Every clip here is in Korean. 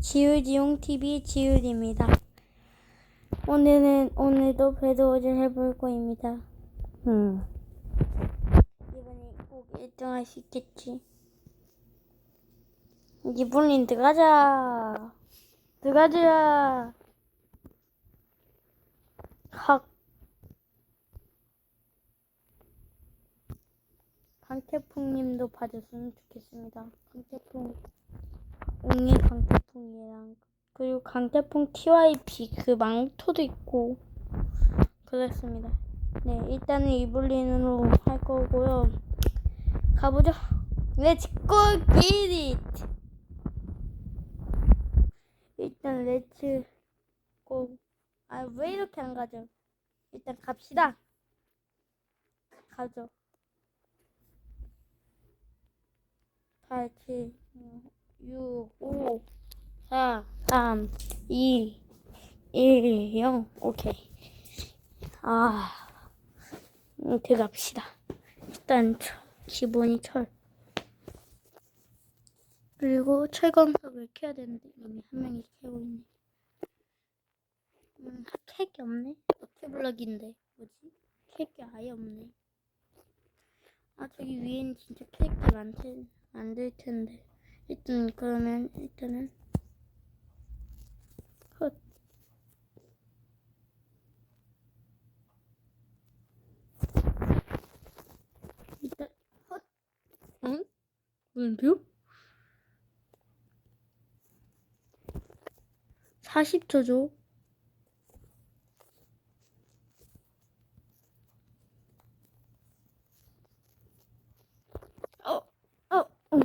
지우지용 TV 지우입니다. 오늘은 오늘도 배드워즈를 해볼 거입니다. 음. 이번에 꼭 1등 할 수 있겠지. 이분린 들어가자. 들어가자. 학. 강태풍님도 봐줬으면 좋겠습니다. 강태풍. 옹이 강태풍 이랑 그리고 강태풍 TYP 그 망토도 있고 그랬습니다. 네, 일단은 이블린으로 할 거고요. 가보죠. Let's go get it. 일단 렛츠 고. 아, 왜 이렇게 안 가죠? 일단 갑시다. 가죠. 8, 7, 6, 5, 4, 3, 2, 1, 0. 오케이. 아, 음, 들어갑시다. 일단 철, 기본이 철. 그리고 철광석을 켜야 되는데 이미 한 명이 켜고 있네. 음, 캡이 없네. 어케블럭인데 뭐지? 캡이 아예 없네. 아 저기 위에는 진짜 캡이 많대 안될 텐데. 일단 그러면 일단은 헛. 일단 헛. 응? 물음표? 40초죠. 어, 어, 어.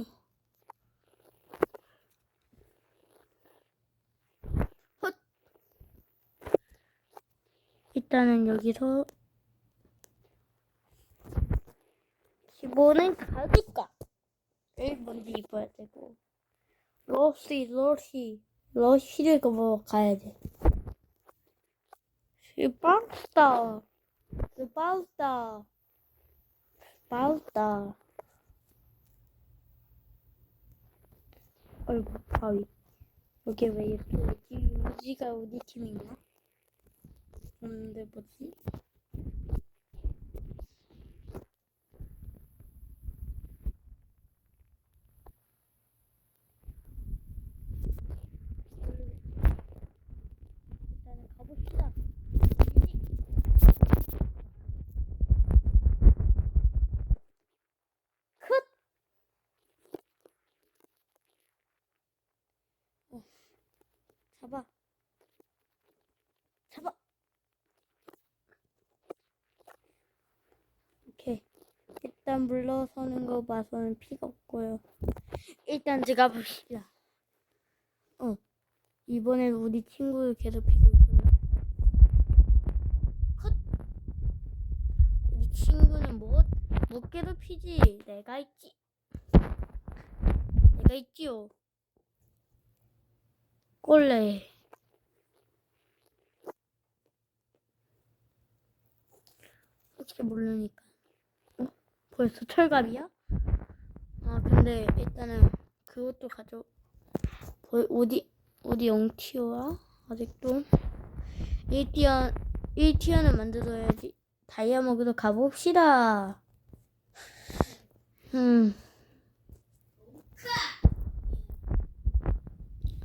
헛. 일단은 여기서 기본은 가니까 제일 먼저 입어야 되고 러시 러시 러시를 그거 가야 돼. 스파스타 스파스타 스파스타 어이구 바위 여기 왜 이렇게 오지? 우지가 우리 팀인가? 없는데 뭐지? 일단은 가봅시다. 컷! 어. 잡아. 잡아. 오케이. 일단 물러서는 거 봐서는 피가 없고요. 일단 들어가 봅시다. 어. 이번엔 우리 친구를 괴롭히고 있구나. 컷! 우리 친구는 못, 못 괴롭히지. 내가 있지. 내가 있지요. 꼴레. 혹시 모르니까. 어? 벌써 철갑이야? 아, 근데 일단은 그것도 가져. 뭐, 어디, 어디 0티어야? 아직도 1티어 1티어는 만들어야지 다이아몬드로 가봅시다 음.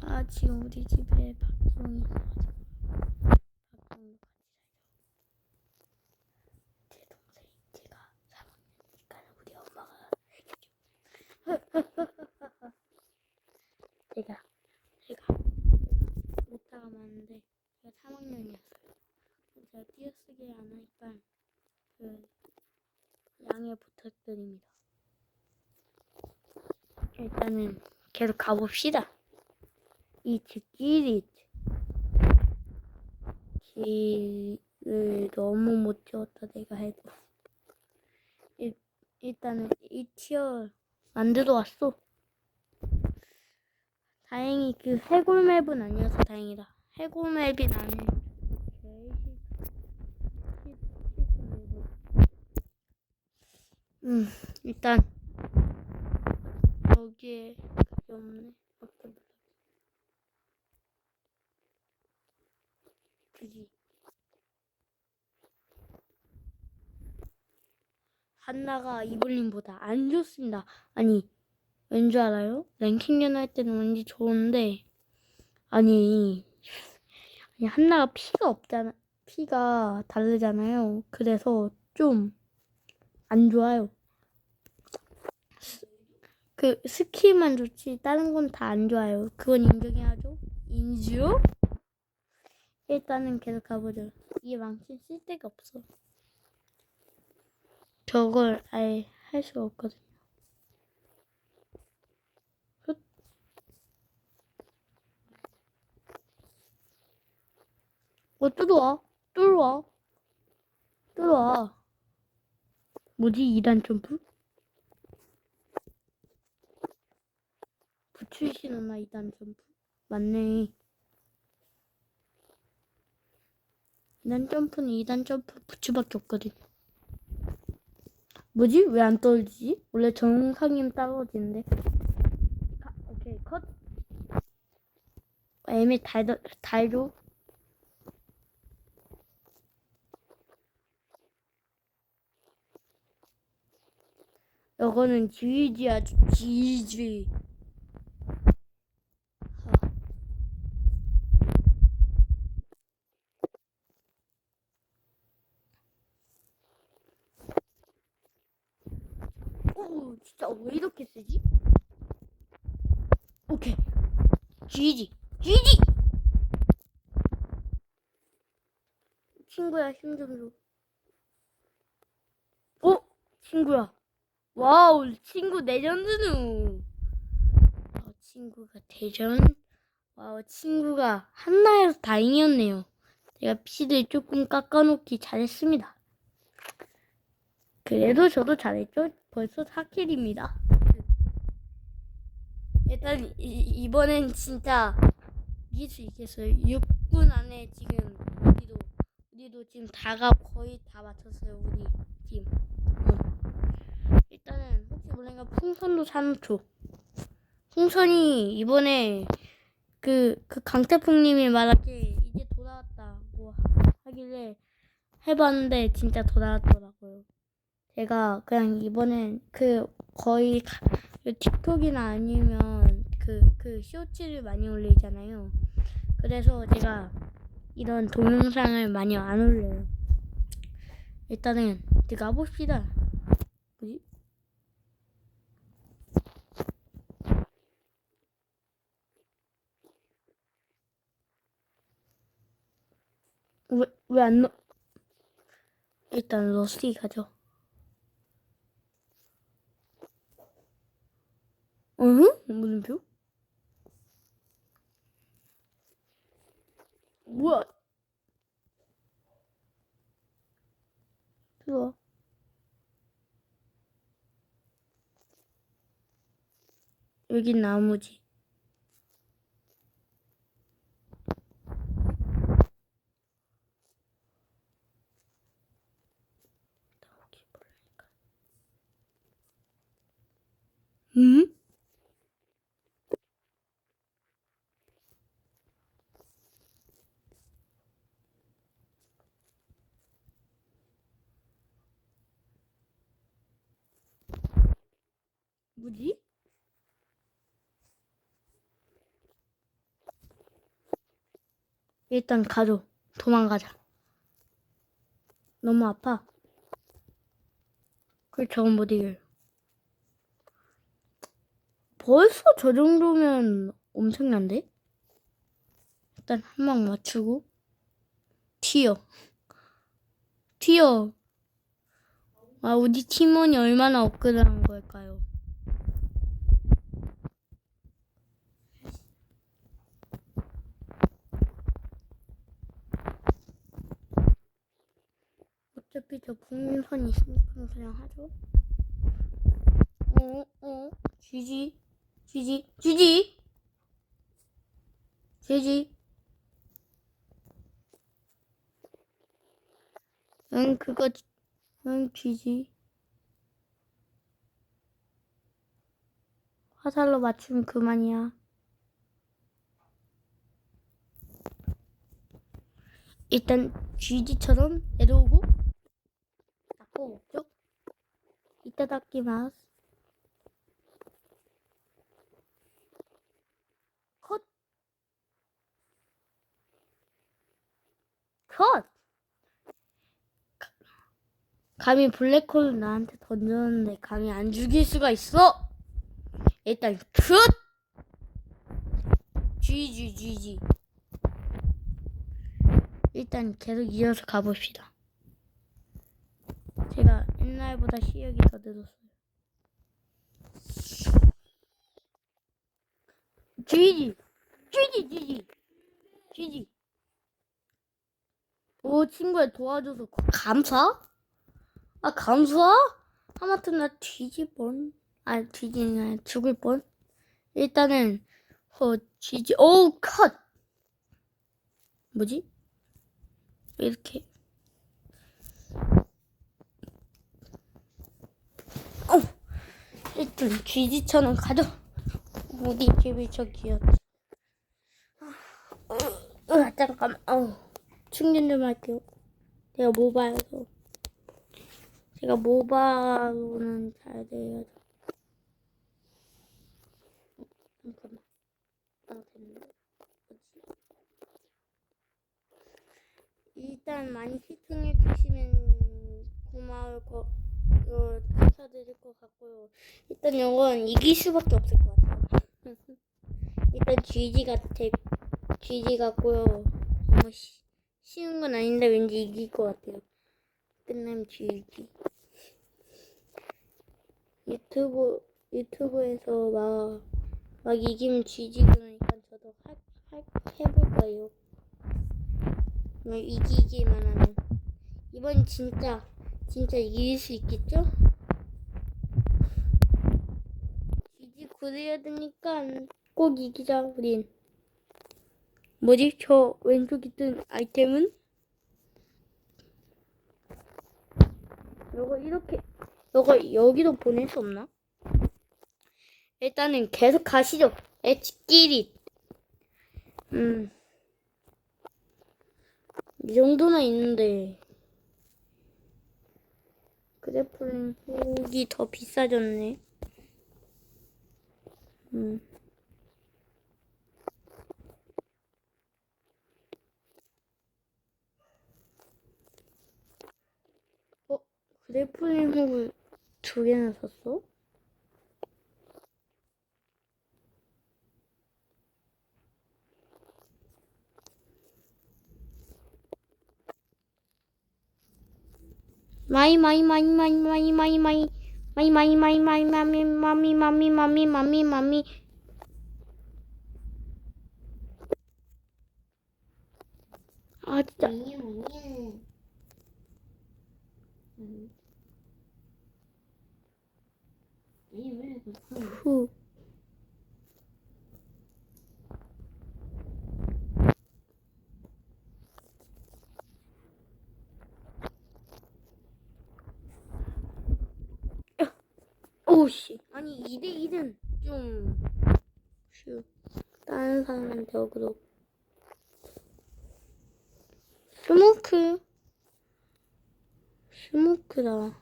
아 지금 우리 집에 박종이 있어가지고 박종도 같이 살죠 제 동생 제가 3학년이니까 우리 엄마가 제가 제가 못다가 많은데 제가 3학년이었어요. 제가 띄어쓰기 안 하니까 그 양해 부탁드립니다. 일단은 계속 가봅시다. 이 길이 길을 너무 못 지웠다 내가 해도 일, 일단은 이 티어 만들어 왔어. 다행히 그 해골 맵은 아니어서 다행이다. 해골 맵이 나는. 음, 일단 여기에 없네. 밖에 몰라. 그지. 한나가 이블린보다 안 좋습니다. 아니, 왠 줄 알아요? 랭킹전 할 때는 왠지 좋은데, 아니, 아니, 한나가 피가 없잖아. 피가 다르잖아요. 그래서 좀 안 좋아요. 스- 그 스킬만 좋지 다른 건 다 안 좋아요. 그건 인정해야죠. 인주? 일단은 계속 가보죠. 이 망치 쓸 데가 없어. 저걸 아예 할 수가 없거든요. 훗. 어, 뚫어와. 뚫어와. 뚫어와. 뭐지? 2단 점프? 부추시는 나 2단 점프? 맞네. 2단 점프는 2단 점프 부추밖에 없거든. 뭐지? 왜 안 떨어지지? 원래 정상이면 떨어지는데. 가, 오케이, 컷. 애매 달도, 달도. 이거는 GG야, GG. 오, 진짜 왜 이렇게 세지? 오케이. GG. GG! 친구야, 힘좀 줘. 어? 친구야. 와우, 친구 레전드누. 어, 친구가 대전. 와우, 친구가 한나여서 다행이었네요. 제가 피를 조금 깎아놓기 잘했습니다. 그래도 저도 잘했죠? 벌써 4킬입니다. 일단 이, 이번엔 진짜 이길 수 있겠어요. 6분 안에 지금 우리도 우리도 지금 다가 거의 다 맞췄어요. 우리 팀. 응. 일단은 혹시 모르니까 풍선도 사놓죠. 풍선이 이번에 그, 그 강태풍님이 말하길 이제 돌아왔다고 하길래 해봤는데 진짜 돌아왔더라고요. 제가 그냥 이번엔 그 거의 가- 그 틱톡이나 아니면 그, 그 쇼츠를 많이 올리잖아요. 그래서 제가 이런 동영상을 많이 안 올려요. 일단은 들어가 봅시다. 뭐지? 왜, 왜안 넣, 일단 러스티 가죠. 응? 물음표? 뭐야? 들어와. 여긴 나무지. 나 뭐지? 일단 가죠. 도망가자. 너무 아파. 그 저건 못 이겨요. 벌써 저 정도면 엄청난데? 일단 한 방 맞추고 튀어. 튀어. 아, 우리 팀원이 얼마나 업그레이드한 걸까요? 어차피 저 국민선이 있으니까 그냥 하죠. 어, 어, 쥐지, 쥐지, 쥐지, 쥐지. 응, 그거, 응, 쥐지. 화살로 맞추면 그만이야. 일단 GG처럼 내려오고 닦고 목적 이따 닦기마스 컷 컷! 가- 감히 블랙홀을 나한테 던졌는데 감히 안 죽일 수가 있어? 일단 컷! GG 일단 계속 이어서 가봅시다. 제가 옛날보다 시력이 더 늘었어요. GG GG GG GG 오 친구야 도와줘서 고- 감사? 아 감사? 하마튼 나 뒤질 뻔. 아 아니라 죽을 뻔. 일단은 어 GG 오 컷. 뭐지? 왜 이렇게 일단 GG처럼 가죠. 어디 집이 저기였지? 어, 어, 잠깐만. 어. 충전 좀 할게요. 제가 모바일로. 제가 모바일로는 잘 돼요. 잠깐만. 아? 일단 많이 시청해 주시면 고마울 거, 어, 감사드릴 것 같고요. 일단 이건 이길 수밖에 없을 것 같아요. 일단 GG 같아, GG 같고요. 너무 쉬, 쉬운 건 아닌데 왠지 이길 것 같아요. 끝나면 GG. 유튜브 유튜브에서 막, 막 이기면 GG 그러니까 저도 할, 할, 해볼 거예요. 뭐 이기기만 하면 이번 진짜 진짜 이길 수 있겠죠? 지지 구해야 되니까 꼭 이기자 우린. 뭐지? 저 왼쪽에 뜬 아이템은? 요거 이렇게 요거 여기도 보낼 수 없나? 일단은 계속 가시죠. 에치끼리. 음. 이 정도는 있는데. 그래플링 훅이 더 비싸졌네. 음. 어? 그래플링 훅을 두 개나 샀어? 마이 마이 마이 마이 마이 마이 마이 まいまいまいまいまみまみまみまみまみまみ。あ、来た。ふう。 사람한테 어그로 스모크. 스모크다.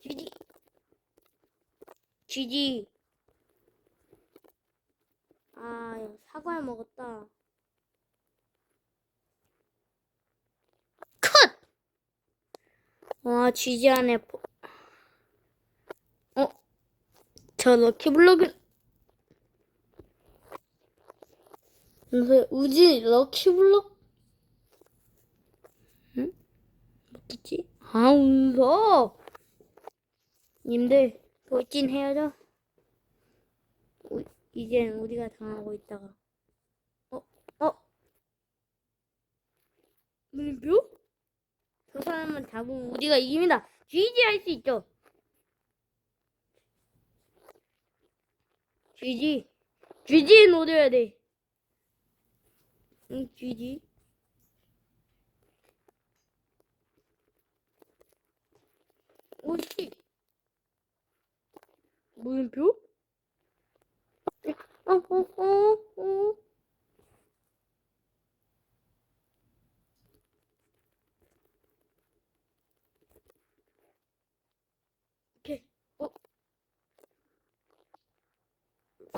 GG GG 아 야, 사과를 먹었다. 컷! 와, 쥐지 안에 포... 어? 저 럭키블럭은 무슨 우지 럭키블럭? 응? 뭐겠지? 아, 웃어! 님들 돌진해야죠. 우- 이젠 우리가 당하고 있다가 어? 어? 물표? 저 사람만 잡으면 우리가 이깁니다. GG 할 수 있죠. GG. GG에 노려야 돼. 응, GG. 오씨. 물표? 어, 어, 어, 어.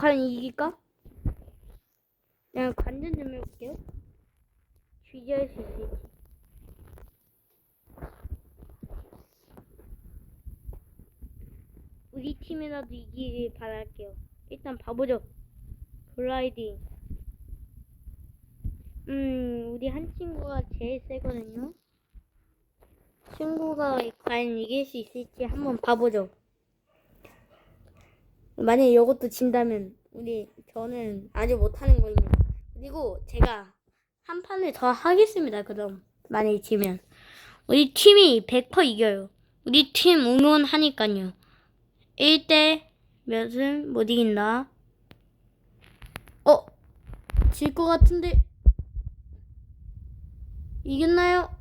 과연 이길까? 그냥 관전 좀 해볼게요. 쥐지할 수 있을지. 우리 팀이라도 이기길 바랄게요. 일단 봐보죠. 블라이딩. 음, 우리 한 친구가 제일 세거든요. 친구가 과연 이길 수 있을지 한번 봐보죠. 만약에 이것도 진다면 우리 저는 아주 못하는 거입니다. 그리고 제가 한 판을 더 하겠습니다. 그럼 만약에 지면 우리 팀이 100% 이겨요. 우리 팀 응원하니까요. 1대 몇은 못 이긴다. 어? 질 것 같은데 이겼나요?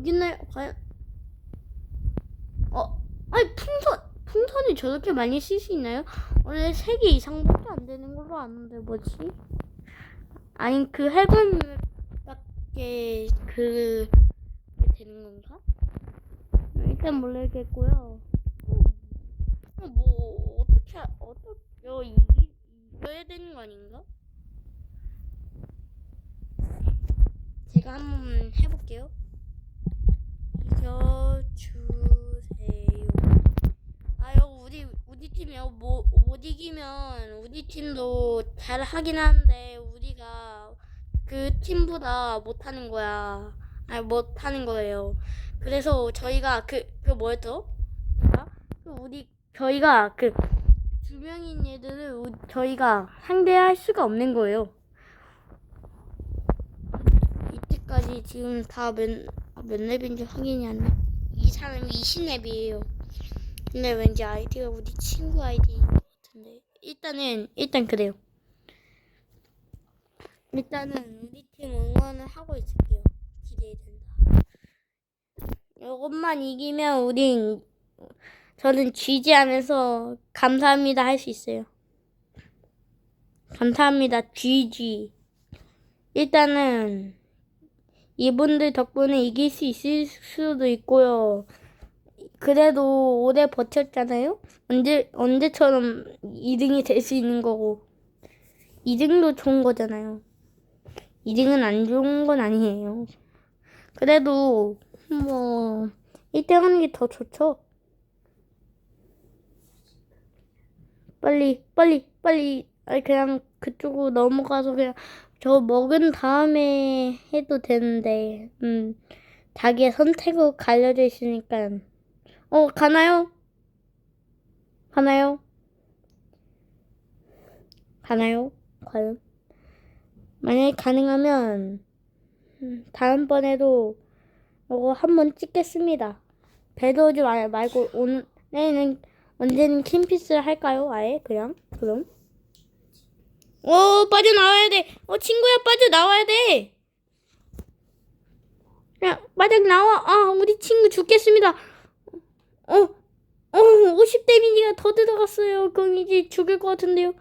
이겼나요? 과연? 어? 아니 풍선 풍선이 저렇게 많이 쓸 수 있나요? 원래 3개 이상밖에 안 되는 걸로 아는데 뭐지? 아니 그 해골밖에 그 되는 건가? 일단 모르겠고요. 어, 뭐 어떻게 어떻게 이기 이겨야 되는 거 아닌가? 제가 한번 해볼게요. 이겨주세요. 우리 팀이요 뭐 못 이기면 우리 팀도 잘 하긴 하는데 우리가 그 팀보다 못하는 거야. 아니 못하는 거예요. 그래서 저희가 그 그 뭐였죠? 아? 그 우리 저희가 그 두 명인 얘들을 우- 저희가 상대할 수가 없는 거예요. 이때까지 지금 다 몇몇 랩인지 확인이 안 돼. 이 사람이 20랩이에요. 근데 왠지 아이디가 우리 친구 아이디인 것 같은데 일단은 일단 그래요. 일단은 우리 팀 응원을 하고 있을게요. 기대된다. 이것만 이기면 우린 저는 쥐지 않아서 감사합니다 할 수 있어요. 감사합니다 쥐지. 일단은 이분들 덕분에 이길 수 있을 수도 있고요. 그래도 오래 버텼잖아요. 언제 언제처럼 2등이 될 수 있는 거고 2등도 좋은 거잖아요. 2등은 안 좋은 건 아니에요. 그래도 뭐 1등 하는 게 더 좋죠. 빨리 빨리 빨리 아니 그냥 그쪽으로 넘어가서 그냥 저 먹은 다음에 해도 되는데 음 자기의 선택으로 갈려져 있으니까 어 가나요? 가나요? 가나요? 과연? 만약에 가능하면 음, 다음번에도 이거 한번 찍겠습니다. 배도 오지 말- 말고 오늘은 언제는 킴피스를 할까요? 아예 그냥 그럼 오 빠져나와야 돼. 어 친구야 빠져나와야 돼. 야 빠져나와. 아 우리 친구 죽겠습니다. 어, 어, 50 데미지가 더 들어갔어요. 그럼 이제 죽을 것 같은데요.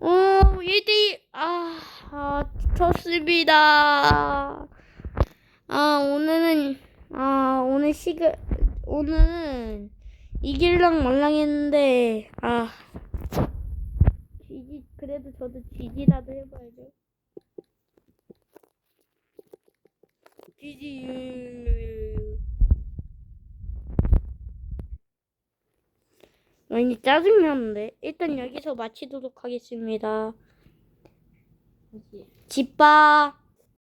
어, 1대1. 아, 아, 졌습니다. 아, 오늘은, 아, 오늘 시간, 오늘은 이길랑 말랑 했는데, 아. 지지, 그래도 저도 지지라도 해봐야죠. 지지. 왠지 짜증나는데 일단 여기서 마치도록 하겠습니다. 집바